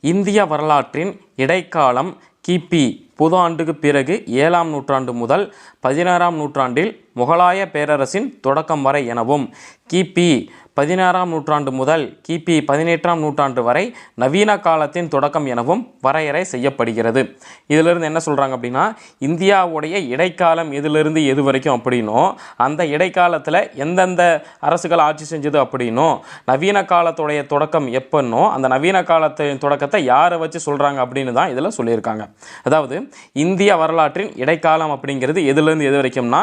இந்திய வரலாற்றின் இடைக்காலம் கிபி. புது ஆண்டுக்கு பிறகு ஏழாம் நூற்றாண்டு முதல் பதினாறாம் நூற்றாண்டில் முகலாய பேரரசின் தொடக்கம் வரை எனவும் கிபி பதினாறாம் நூற்றாண்டு முதல் கிபி பதினெட்டாம் நூற்றாண்டு வரை நவீன காலத்தின் தொடக்கம் எனவும் வரையறை செய்யப்படுகிறது. இதிலிருந்து என்ன சொல்கிறாங்க அப்படின்னா இந்தியாவுடைய இடைக்காலம் எதிலிருந்து எது வரைக்கும் அப்படின்னோ அந்த இடைக்காலத்தில் எந்தெந்த அரசுகள் ஆட்சி செஞ்சது அப்படின்னோ நவீன காலத்துடைய தொடக்கம் எப்பன்னோ அந்த நவீன காலத்தின் தொடக்கத்தை யாரை வச்சு சொல்கிறாங்க அப்படின்னு தான் இதில் சொல்லியிருக்காங்க. அதாவது இந்திய வரலாற்றின் இடைக்காலம் அப்படிங்கிறது எதுலேருந்து எது வரைக்கும்னா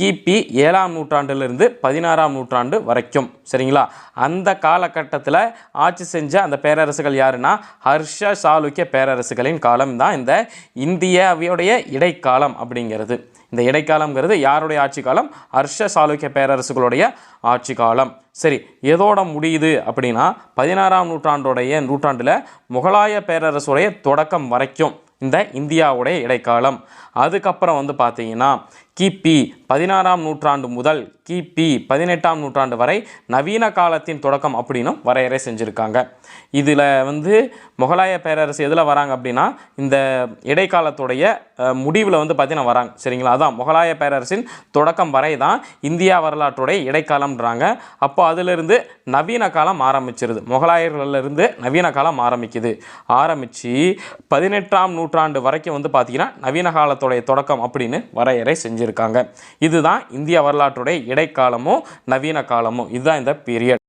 கிபி ஏழாம் நூற்றாண்டிலிருந்து பதினாறாம் நூற்றாண்டு வரைக்கும் சரிங்களா? அந்த காலகட்டத்தில் ஆட்சி செஞ்ச அந்த பேரரசுகள் யாருன்னா ஹர்ஷ சாளுக்கிய பேரரசுகளின் காலம் தான் இந்த இந்தியாவுடைய இடைக்காலம் அப்படிங்கிறது. இந்த இடைக்காலம்ங்கிறது யாருடைய ஆட்சி காலம்? ஹர்ஷ சாளுக்கிய பேரரசுகளுடைய ஆட்சி காலம். சரி எதோட முடியுது அப்படின்னா பதினாறாம் நூற்றாண்டுடைய நூற்றாண்டில் முகலாய பேரரசுடைய தொடக்கம் வரைக்கும் இந்த இந்தியாவுடைய இடைக்காலம். அதுக்கப்புறம் வந்து பார்த்தீங்கன்னா கிபி பதினாறாம் நூற்றாண்டு முதல் கிபி பதினெட்டாம் நூற்றாண்டு வரை நவீன காலத்தின் தொடக்கம் அப்படின்னும் வரையறை செஞ்சுருக்காங்க. இதில் வந்து முகலாய பேரரசு எதில் வராங்க அப்படின்னா இந்த இடைக்காலத்துடைய முடிவில் வந்து பார்த்தீங்கன்னா வராங்க. சரிங்களா? அதான் முகலாய பேரரசின் தொடக்கம் வரை தான் இந்தியா வரலாற்றுடைய இடைக்காலம்ன்றாங்க. அப்போ அதிலிருந்து நவீன காலம் ஆரம்பிச்சிருது. முகலாயர்களிலிருந்து நவீன காலம் ஆரம்பிக்குது. ஆரம்பித்து பதினெட்டாம் நூற்றாண்டு வரைக்கும் வந்து பார்த்தீங்கன்னா நவீன காலத்துடைய தொடக்கம் அப்படின்னு வரையறை செஞ்சுருக்காங்க இதுதான் இந்திய வரலாற்றுடைய இடைக்காலமும் நவீன காலமும். இதுதான் இந்த பீரியட்